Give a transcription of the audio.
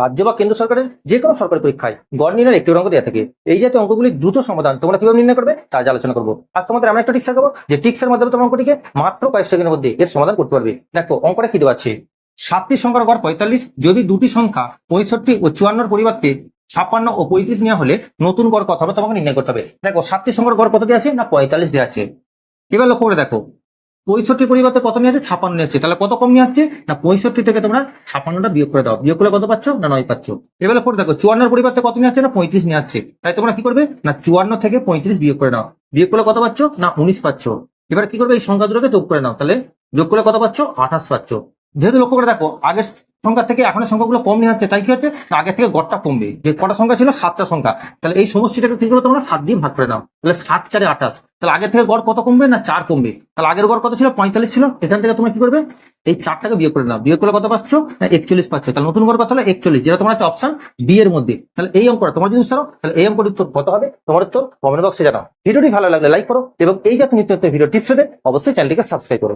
রাজ্য বা কেন্দ্র সরকারের যে কোনো সরকারি পরীক্ষায় গড় নির্ণয়ের একটি অঙ্ক দেওয়া থাকে। এই জাতীয় অঙ্কগুলি দ্রুত সমাধান তোমরা কীভাবে নির্ণয় করবে তা আলোচনা করব। আজ তোমাদের আমরা একটা টিক্স দেবো যে টিক্সের মাধ্যমে তোমার অঙ্কটিকে মাত্র কয়েক সেকেন্ডের মধ্যে এর সমাধান করতে পারবে। দেখো, অঙ্কটা কি দেওয়া আছে? সাতটি সংখ্যার গড় পঁয়তাল্লিশ, যদি দুটি সংখ্যা পঁয়ষট্টি ও চুয়ান্নর পরিবর্তে ছাপ্পান্ন ও পঁয়ত্রিশ নেওয়া হলে নতুন গড় কত হবে তোমাকে নির্ণয় করতে হবে। দেখো, সাতটি সংখ্যার গড় কত দেওয়া আছে না পঁয়তাল্লিশ দেওয়া আছে? এবার লক্ষ্য করে দেখো পঁয়ষট্টির পরিবর্তে কত নিয়ে আছে ছাপান্ন নিয়ে তাহলে কত কম নিয়ে আসছে না, পঁয়ষট্টি থেকে তোমরা ছাপান্নটা বিয়োগ করে দাও। বিয়োগ করে কত পাচ্ছ? না, নয় পাচ্ছ। এবার করে দেখো, চুয়ান্নর পরিবর্তে কত নিয়ে আছে না, পঁয়ত্রিশ নিয়ে আসছে তাই তোমরা কি করবে? না, চুয়ান্ন থেকে পঁয়ত্রিশ বিয়োগ করে নাও বিয়োগ করলে কত পাচ্ছ? না, উনিশ পাচ্ছ। এবার কি করবে? এই সংখ্যা দুটোকে যোগ করে নাও। তাহলে যোগ করলে কত পাচ্ছ? আঠাশ পাচ্ছ। যেহেতু লক্ষ্য করে দেখো, আগের সংখ্যা থেকে এখনের সংখ্যাগুলো কম নিয়ে হচ্ছে তাই কি হচ্ছে? আগে থেকে গড়টা কমবে। যে কটা সংখ্যা ছিল, সাতটা সংখ্যা। তাহলে এই সমষ্টিটাকে কি করবে তোমরা? সাত দিয়ে ভাগ করে নাও। তাহলে সাত চারে আঠাশ। তাহলে আগের থেকে গড় কত কমবে না চার কমবে? তাহলে আগের গড় কত ছিল? পঁয়তাল্লিশ ছিল। এখান থেকে তোমরা কি করবে? এই চারটাকে বিয়ে করে নাও। বিয়ে করলে কত পাচ্ছ? না, একচল্লিশ পাচ্ছ। তাহলে নতুন গড় কত হলো? একচল্লিশ। যেটা তোমার অপশন বি এর মধ্যে। তাহলে এই অঙ্কটা তোমার যদি উত্তর তাহলে এই অঙ্কটি উত্তর কত হবে? তোমার উত্তর কমেন্ট বক্সে জানাও। ভিডিওটি ভালো লাগলে লাইক করো এবং এই জাতীয় নিত্য ভিডিও টিপস পেতে অবশ্যই চ্যানেলটিকে সাবস্ক্রাইব করো।